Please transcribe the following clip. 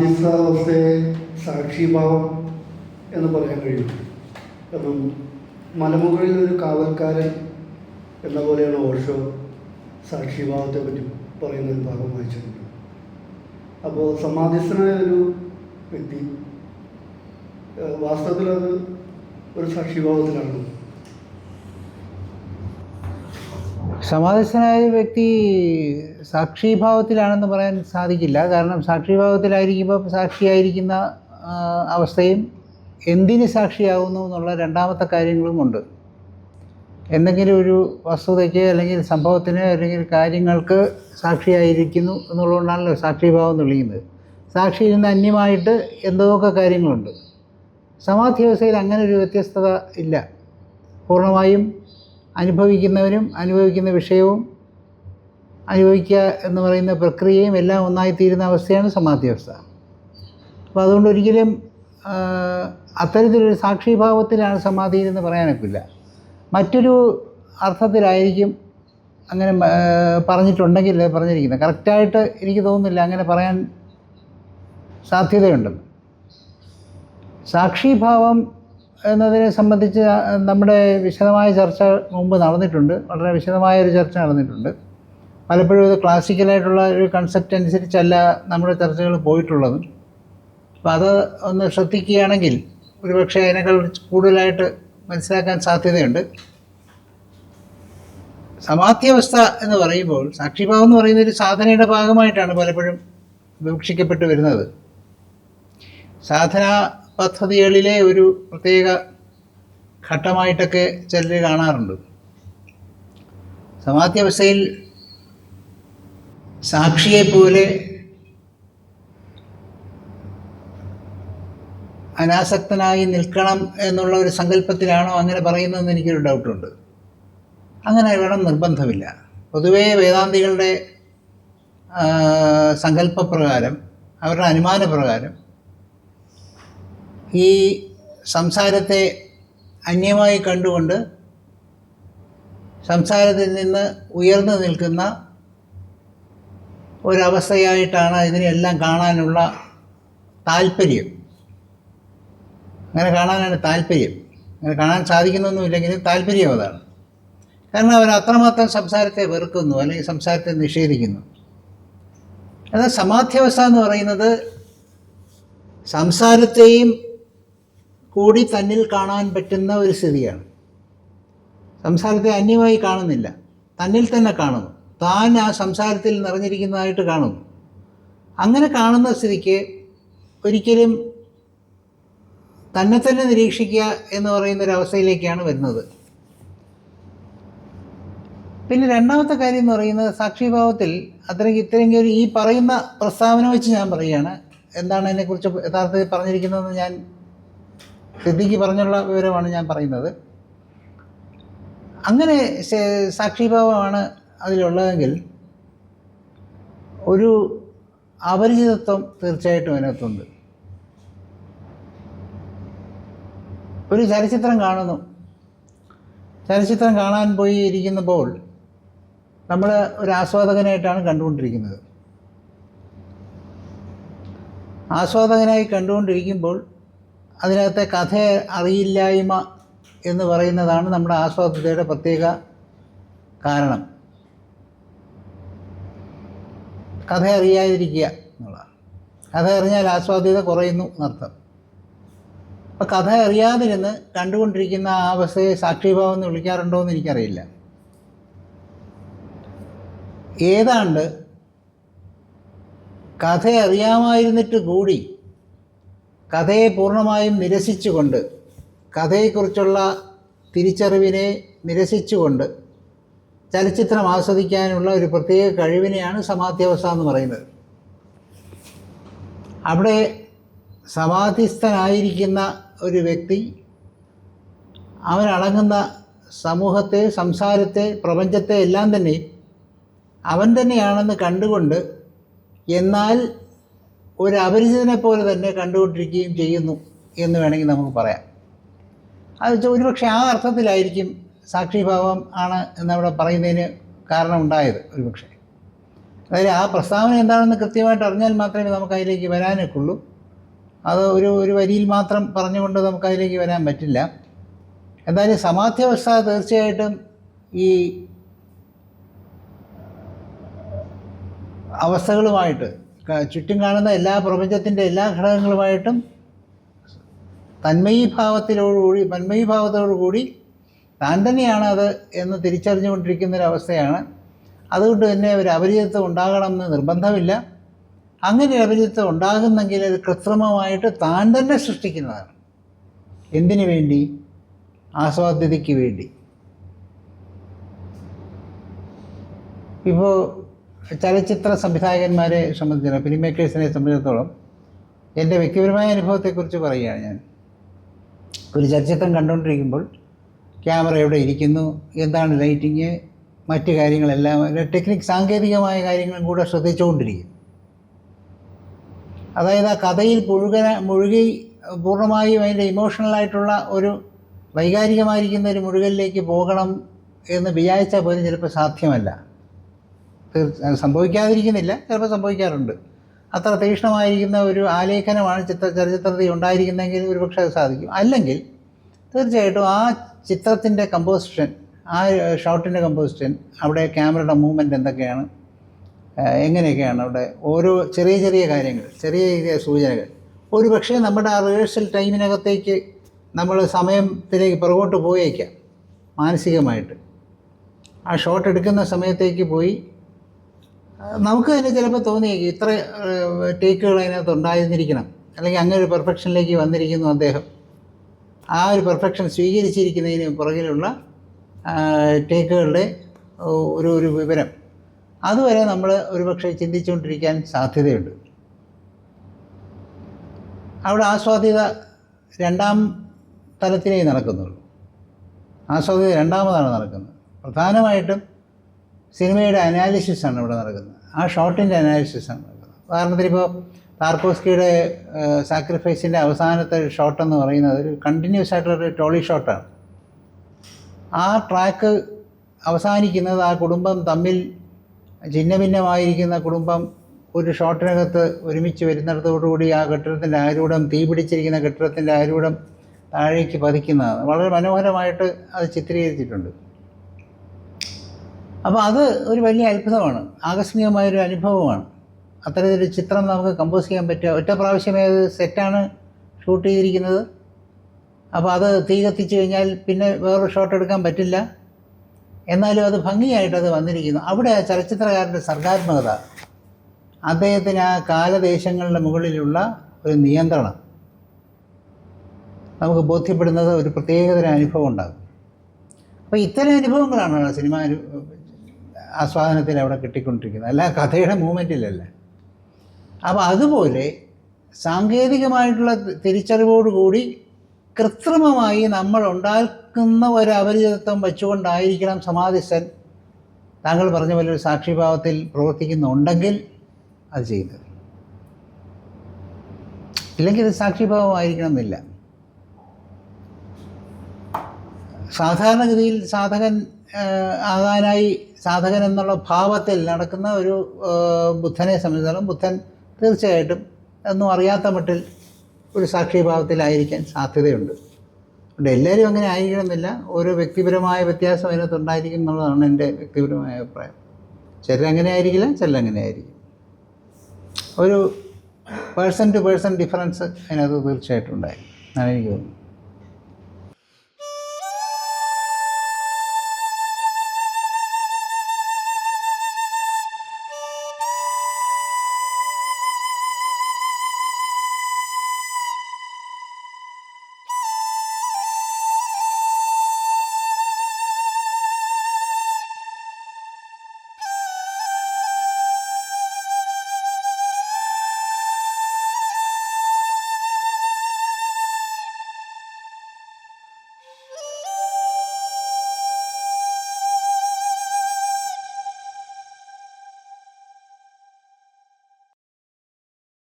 സമാധിസ്ഥാവസ്ഥയെ സാക്ഷിഭാവം എന്ന് പറയാൻ കഴിയും. കാരണം മലമുകളിൽ ഒരു കാവൽക്കാരൻ എന്ന പോലെയാണ് ഓഷോ സാക്ഷിഭാവത്തെ പറ്റി പറയുന്ന ഒരു ഭാഗം വായിച്ചിട്ടുണ്ട്. അപ്പോൾ സമാധിസ്ഥനായ ഒരു വ്യക്തി വാസ്തവത്തിൽ അത് ഒരു സാക്ഷിഭാവത്തിലാണ്. സമാധിസ്ഥനായ വ്യക്തി സാക്ഷിഭാവത്തിലാണെന്ന് പറയാൻ സാധിക്കില്ല. കാരണം സാക്ഷിഭാവത്തിലായിരിക്കുമ്പോൾ സാക്ഷിയായിരിക്കുന്ന അവസ്ഥയും എന്തിന് സാക്ഷിയാകുന്നു എന്നുള്ള രണ്ടാമത്തെ കാര്യങ്ങളുമുണ്ട് എന്തെങ്കിലും ഒരു വസ്തുതയ്ക്ക് അല്ലെങ്കിൽ സംഭവത്തിന് അല്ലെങ്കിൽ കാര്യങ്ങൾക്ക് സാക്ഷിയായിരിക്കുന്നു എന്നുള്ളതുകൊണ്ടാണല്ലോ സാക്ഷിഭാവം എന്ന് വിളിക്കുന്നത്. സാക്ഷിയിൽ നിന്ന് അന്യമായിട്ട് എന്തൊക്കെ കാര്യങ്ങളുണ്ട്? സമാധി അവസ്ഥയിൽ അങ്ങനെ ഒരു വ്യത്യസ്തത ഇല്ല. പൂർണമായും അനുഭവിക്കുന്നവരും അനുഭവിക്കുന്ന വിഷയവും അനുഭവിക്കുക എന്ന് പറയുന്ന പ്രക്രിയയും എല്ലാം ഒന്നായിത്തീരുന്ന അവസ്ഥയാണ് സമാധി അവസ്ഥ അപ്പോൾ അതുകൊണ്ട് ഒരിക്കലും അത്തരത്തിലൊരു സാക്ഷിഭാവത്തിലാണ് സമാധി എന്ന് പറയാനൊക്കില്ല. മറ്റൊരു അർത്ഥത്തിലായിരിക്കും അങ്ങനെ പറഞ്ഞിട്ടുണ്ടെങ്കിൽ പറഞ്ഞിരിക്കുന്നത്. കറക്റ്റായിട്ട് എനിക്ക് തോന്നുന്നില്ല അങ്ങനെ പറയാൻ സാധ്യതയുണ്ടെന്ന്. സാക്ഷിഭാവം എന്നതിനെ സംബന്ധിച്ച് നമ്മുടെ വിശദമായ ചർച്ച മുമ്പ് നടന്നിട്ടുണ്ട്. വളരെ വിശദമായ ഒരു ചർച്ച നടന്നിട്ടുണ്ട്. പലപ്പോഴും ഇത് ക്ലാസിക്കലായിട്ടുള്ള ഒരു കൺസെപ്റ്റ് അനുസരിച്ചല്ല നമ്മുടെ ചർച്ചകൾ പോയിട്ടുള്ളത്. അപ്പോൾ അത് ഒന്ന് ശ്രദ്ധിക്കുകയാണെങ്കിൽ ഒരുപക്ഷെ അതിനേക്കാൾ കൂടുതലായിട്ട് മനസ്സിലാക്കാൻ സാധ്യതയുണ്ട്. സമാധ്യാവസ്ഥ എന്ന് പറയുമ്പോൾ സാക്ഷിഭാവം എന്ന് പറയുന്ന ഒരു സാധനയുടെ ഭാഗമായിട്ടാണ് പലപ്പോഴും വിവക്ഷിക്കപ്പെട്ടു വരുന്നത്. സാധനാ പദ്ധതികളിലെ ഒരു പ്രത്യേക ഘട്ടമായിട്ടൊക്കെ ചിലർ കാണാറുണ്ട്. സമാധ്യാവസ്ഥയിൽ സാക്ഷിയെ പോലെ അനാസക്തനായി നിൽക്കണം എന്നുള്ള ഒരു സങ്കല്പത്തിലാണോ അങ്ങനെ പറയുന്നതെന്ന് എനിക്കൊരു ഡൗട്ടുണ്ട്. അങ്ങനെ വേണം നിർബന്ധമില്ല. പൊതുവേ വേദാന്തികളുടെ സങ്കല്പപ്രകാരം അവരുടെ അനുമാനപ്രകാരം ഈ സംസാരത്തെ അന്യമായി കണ്ടുകൊണ്ട് സംസാരത്തിൽ നിന്ന് ഉയർന്നു നിൽക്കുന്ന ഒരവസ്ഥയായിട്ടാണ് ഇതിനെല്ലാം കാണാനുള്ള താല്പര്യം അങ്ങനെ കാണാനാണ് താല്പര്യം അങ്ങനെ കാണാൻ സാധിക്കുന്നൊന്നുമില്ലെങ്കിലും താല്പര്യം അതാണ്. കാരണം അവർ അത്രമാത്രം സംസാരത്തെ വെറുക്കുന്നു അല്ലെങ്കിൽ സംസാരത്തെ നിഷേധിക്കുന്നു. എന്നാൽ സമാധ്യാവസ്ഥ എന്ന് പറയുന്നത് സംസാരത്തെയും കൂടി തന്നിൽ കാണാൻ പറ്റുന്ന ഒരു സ്ഥിതിയാണ്. സംസാരത്തെ അന്യമായി കാണുന്നില്ല. തന്നിൽ തന്നെ കാണുന്നു. താൻ ആ സംസാരത്തിൽ നിറഞ്ഞിരിക്കുന്നതായിട്ട് കാണുന്നു. അങ്ങനെ കാണുന്ന സ്ഥിതിക്ക് ഒരിക്കലും തന്നെ തന്നെ നിരീക്ഷിക്കുക എന്ന് പറയുന്ന ഒരു അവസ്ഥയിലേക്കാണ് വരുന്നത്. പിന്നെ രണ്ടാമത്തെ കാര്യം എന്ന് പറയുന്നത് സാക്ഷിഭാവത്തിൽ അത്രയ്ക്ക് ഇത്രയെങ്കിൽ ഈ പറയുന്ന പ്രസ്താവന വെച്ച് ഞാൻ പറയുകയാണ്. എന്താണ് അതിനെക്കുറിച്ച് യഥാർത്ഥത്തിൽ പറഞ്ഞിരിക്കുന്നതെന്ന് ഞാൻ സിദ്ധിക്ക് പറഞ്ഞുള്ള വിവരമാണ് ഞാൻ പറയുന്നത്. അങ്ങനെ സാക്ഷിഭാവമാണ് അതിലുള്ളതെങ്കിൽ ഒരു അപരിചിതത്വം തീർച്ചയായിട്ടും അതിനകത്തുണ്ട്. ഒരു ചലച്ചിത്രം കാണുന്നു. ചലച്ചിത്രം കാണാൻ പോയി ഇരിക്കുന്നപ്പോൾ നമ്മൾ ഒരു ആസ്വാദകനായിട്ടാണ് കണ്ടുകൊണ്ടിരിക്കുന്നത്. ആസ്വാദകനായി കണ്ടുകൊണ്ടിരിക്കുമ്പോൾ അതിനകത്തെ കഥ അറിയില്ലായ്മ എന്ന് പറയുന്നതാണ് നമ്മുടെ ആസ്വാദ്യതയുടെ പ്രത്യേക കാരണം. കഥ അറിയാതിരിക്കുക എന്നുള്ളതാണ്. കഥ അറിഞ്ഞാൽ ആസ്വാദ്യത കുറയുന്നു എന്നർത്ഥം. അപ്പം കഥ അറിയാതിരുന്ന് കണ്ടുകൊണ്ടിരിക്കുന്ന ആ അവസ്ഥയെ സാക്ഷിഭാവം എന്ന് വിളിക്കാറുണ്ടോ എന്ന് എനിക്കറിയില്ല. ഏതാണ്ട് കഥ അറിയാമായിരുന്നിട്ട് കൂടി കഥയെ പൂർണമായും നിരസിച്ചുകൊണ്ട് കഥയെക്കുറിച്ചുള്ള തിരിച്ചറിവിനെ നിരസിച്ചുകൊണ്ട് ചലച്ചിത്രം ആസ്വദിക്കാനുള്ള ഒരു പ്രത്യേക കഴിവിനെയാണ് സമാധ്യാവസ്ഥ എന്ന് പറയുന്നത്. അവിടെ സമാധിസ്ഥനായിരിക്കുന്ന ഒരു വ്യക്തി അവനടങ്ങുന്ന സമൂഹത്തെ സംസാരത്തെ പ്രപഞ്ചത്തെ എല്ലാം തന്നെ അവൻ തന്നെയാണെന്ന് കണ്ടുകൊണ്ട് എന്നാൽ ഒരു അപരിചിതനെ പോലെ തന്നെ കണ്ടുകൊണ്ടിരിക്കുകയും ചെയ്യുന്നു എന്ന് വേണമെങ്കിൽ നമുക്ക് പറയാം. അത് വെച്ചാൽ ഒരുപക്ഷെ ആ അർത്ഥത്തിലായിരിക്കും സാക്ഷിഭാവം ആണ് എന്നവിടെ പറയുന്നതിന് കാരണമുണ്ടായത് ഒരുപക്ഷെ. അതായത് ആ പ്രസ്താവന എന്താണെന്ന് കൃത്യമായിട്ട് അറിഞ്ഞാൽ മാത്രമേ നമുക്ക് അതിലേക്ക് വരാനൊക്കുള്ളൂ അത് ഒരു ഒരു വരിയിൽ മാത്രം പറഞ്ഞുകൊണ്ട് നമുക്ക് അതിലേക്ക് വരാൻ പറ്റില്ല. എന്തായാലും സമാധ്യാവസ്ഥ തീർച്ചയായിട്ടും ഈ അവസ്ഥകളുമായിട്ട് ചുറ്റും കാണുന്ന എല്ലാ പ്രപഞ്ചത്തിന്റെ എല്ലാ ഘടകങ്ങളുമായിട്ടും തന്മയീഭാവത്തിലോടുകൂടി തന്മയീഭാവത്തോടുകൂടി താൻ തന്നെയാണ് അത് എന്ന് തിരിച്ചറിഞ്ഞുകൊണ്ടിരിക്കുന്ന ഒരു അവസ്ഥയാണ് അതുകൊണ്ട് തന്നെ ഒരു അപരിചിതത്വം ഉണ്ടാകണമെന്ന് നിർബന്ധമില്ല. അങ്ങനെ ഒരു അപരിചിതത്വം ഉണ്ടാകുന്നെങ്കിൽ അത് കൃത്രിമമായിട്ട് താൻ തന്നെ സൃഷ്ടിക്കുന്നതാണ്. എന്തിനു വേണ്ടി? ആസ്വാദ്യതയ്ക്ക് വേണ്ടി. ഇപ്പോൾ ചലച്ചിത്ര സംവിധായകന്മാരെ സംബന്ധിച്ചിടത്തോളം ഫിലിം മേക്കേഴ്സിനെ സംബന്ധിച്ചിടത്തോളം എന്റെ വ്യക്തിപരമായ അനുഭവത്തെക്കുറിച്ച് പറയുകയാണ് ഞാൻ. ഒരു ചലച്ചിത്രം കണ്ടുകൊണ്ടിരിക്കുമ്പോൾ ക്യാമറ എവിടെ ഇരിക്കുന്നു എന്താണ് ലൈറ്റിങ് മറ്റ് കാര്യങ്ങളെല്ലാം ടെക്നിക് സാങ്കേതികമായ കാര്യങ്ങളും കൂടെ ശ്രദ്ധിച്ചുകൊണ്ടിരിക്കും. അതായത് ആ കഥയിൽ മുഴുകന മുഴുകി പൂർണമായും അതിന്റെ ഇമോഷണലായിട്ടുള്ള ഒരു വൈകാരികമായിരിക്കുന്ന ഒരു മുഴുകലിലേക്ക് പോകണം എന്ന് വിചാരിച്ചാൽ പോലും ചിലപ്പോൾ സാധ്യമല്ല. സംഭവിക്കാതിരിക്കുന്നില്ല. ചിലപ്പോൾ സംഭവിക്കാറുണ്ട്. അത്ര തീക്ഷ്ണമായിരിക്കുന്ന ഒരു ആലേഖനമാണ് ചിത്ര ചലച്ചിത്രത്തിൽ ഉണ്ടായിരിക്കുന്നതെങ്കിൽ ഒരുപക്ഷെ അത് സാധിക്കും. അല്ലെങ്കിൽ തീർച്ചയായിട്ടും ആ ചിത്രത്തിന്റെ കമ്പോസിഷൻ ആ ഷോട്ടിന്റെ കമ്പോസിഷൻ അവിടെ ക്യാമറയുടെ മൂവ്മെന്റ് എന്തൊക്കെയാണ് എങ്ങനെയൊക്കെയാണ് അവിടെ ഓരോ ചെറിയ ചെറിയ കാര്യങ്ങൾ ചെറിയ ചെറിയ സൂചനകൾ. ഒരു പക്ഷേ നമ്മുടെ ആ റിഹേഴ്സൽ ടൈമിനകത്തേക്ക് നമ്മൾ സമയത്തിലേക്ക് പുറകോട്ട് പോയേക്കാം മാനസികമായിട്ട്. ആ ഷോട്ട് എടുക്കുന്ന സമയത്തേക്ക് പോയി നമുക്ക് തന്നെ ചിലപ്പോൾ തോന്നിയേക്കും ഇത്ര ടേക്കുകൾ അതിനകത്ത് ഉണ്ടായിരുന്നിരിക്കണം. അല്ലെങ്കിൽ അങ്ങനെ ഒരു പെർഫെക്ഷനിലേക്ക് വന്നിരിക്കുന്നു അദ്ദേഹം. ആ ഒരു പെർഫെക്ഷൻ സ്വീകരിച്ചിരിക്കുന്നതിന് പുറകിലുള്ള ടേക്കുകളുടെ ഒരു ഒരു വിവരം. അതുവരെ നമ്മൾ ഒരുപക്ഷെ ചിന്തിച്ചുകൊണ്ടിരിക്കാൻ സാധ്യതയുണ്ട്. അവിടെ ആസ്വാദ്യത രണ്ടാം തലത്തിലേ നടക്കുന്നുള്ളൂ. ആസ്വാദ്യത രണ്ടാമതാണ് നടക്കുന്നത്. പ്രധാനമായിട്ടും സിനിമയുടെ അനാലിസിസാണ് ഇവിടെ നടക്കുന്നത്. ആ ഷോട്ടിന്റെ അനാലിസിസാണ് നടക്കുന്നത്. ഉദാഹരണത്തിന് ഇപ്പോൾ താർക്കോസ്കിയുടെ സാക്രിഫൈസിന്റെ അവസാനത്തെ ഷോട്ട് എന്ന് പറയുന്നത് ഒരു കണ്ടിന്യൂസ് ആയിട്ടുള്ളൊരു ടോളി ഷോട്ടാണ് ആ ട്രാക്ക് അവസാനിക്കുന്നത് ആ കുടുംബം തമ്മിൽ ഛിന്നഭിന്നമായിരിക്കുന്ന കുടുംബം ഒരു ഷോട്ടിനകത്ത് ഒരുമിച്ച് വരുന്നിടത്തോടുകൂടി ആ കെട്ടിടത്തിന്റെ ആരൂഢം തീ പിടിച്ചിരിക്കുന്ന കെട്ടിടത്തിന്റെ ആരൂഢം താഴേക്ക് പതിക്കുന്നതാണ്. വളരെ മനോഹരമായിട്ട് അത് ചിത്രീകരിച്ചിട്ടുണ്ട്. അപ്പോൾ അത് ഒരു വലിയ അത്ഭുതമാണ്. ആകസ്മികമായൊരു അനുഭവമാണ്. അത്തരത്തിലൊരു ചിത്രം നമുക്ക് കമ്പോസ് ചെയ്യാൻ പറ്റുക. ഒറ്റ പ്രാവശ്യമേ അത് സെറ്റാണ് ഷൂട്ട് ചെയ്തിരിക്കുന്നത്? അപ്പോൾ അത് തീ കത്തിച്ച് കഴിഞ്ഞാൽ പിന്നെ വേറൊരു ഷോട്ട് എടുക്കാൻ പറ്റില്ല. എന്നാലും അത് ഭംഗിയായിട്ട് അത് വന്നിരിക്കുന്നു. അവിടെ ആ ചലച്ചിത്രകാരന്റെ സർഗാത്മകത അദ്ദേഹത്തിന് ആ കാലദേശങ്ങളുടെ മുകളിലുള്ള ഒരു നിയന്ത്രണം നമുക്ക് ബോധ്യപ്പെടുന്നത് ഒരു പ്രത്യേകതര അനുഭവം ഉണ്ടാകും. അപ്പോൾ ഇത്തരം അനുഭവങ്ങളാണ് സിനിമ ആസ്വാദനത്തിൽ അവിടെ കിട്ടിക്കൊണ്ടിരിക്കുന്നത്. അല്ല കഥയുടെ മൂവ്മെന്റിലല്ല അപ്പോൾ അതുപോലെ സാങ്കേതികമായിട്ടുള്ള തിരിച്ചറിവോടുകൂടി കൃത്രിമമായി നമ്മൾ ഉണ്ടാക്കുന്ന ഒരു അപരിചിതത്വം വെച്ചുകൊണ്ടായിരിക്കണം സമാധിസ്ഥൻ താങ്കൾ പറഞ്ഞ പോലെ ഒരു സാക്ഷിഭാവത്തിൽ പ്രവർത്തിക്കുന്നുണ്ടെങ്കിൽ അത് ചെയ്യുന്നത്. ഇല്ലെങ്കിൽ ഇത് സാക്ഷിഭാവമായിരിക്കണം എന്നില്ല സാധാരണഗതിയിൽ സാധകൻ ആകാനായി സാധകൻ എന്നുള്ള ഭാവത്തിൽ നടക്കുന്ന ഒരു ബുദ്ധനെ സംബന്ധിച്ചിടത്തോളം ബുദ്ധൻ തീർച്ചയായിട്ടും ഒന്നും അറിയാത്ത മട്ടിൽ ഒരു സാക്ഷിഭാവത്തിലായിരിക്കാൻ സാധ്യതയുണ്ട്. അതുകൊണ്ട് എല്ലാവരും അങ്ങനെ ആയിരിക്കണമെന്നില്ല. ഓരോ വ്യക്തിപരമായ വ്യത്യാസം അതിനകത്ത് ഉണ്ടായിരിക്കും എന്നുള്ളതാണ് എന്റെ വ്യക്തിപരമായ അഭിപ്രായം. ചിലരങ്ങനെ ആയിരിക്കില്ല ചിലരങ്ങനെ ആയിരിക്കും. ഒരു പേഴ്സൺ ടു പേഴ്സൺ ഡിഫറൻസ് അതിനകത്ത് തീർച്ചയായിട്ടും ഉണ്ടായി എന്നാണ് എനിക്ക് തോന്നുന്നത്.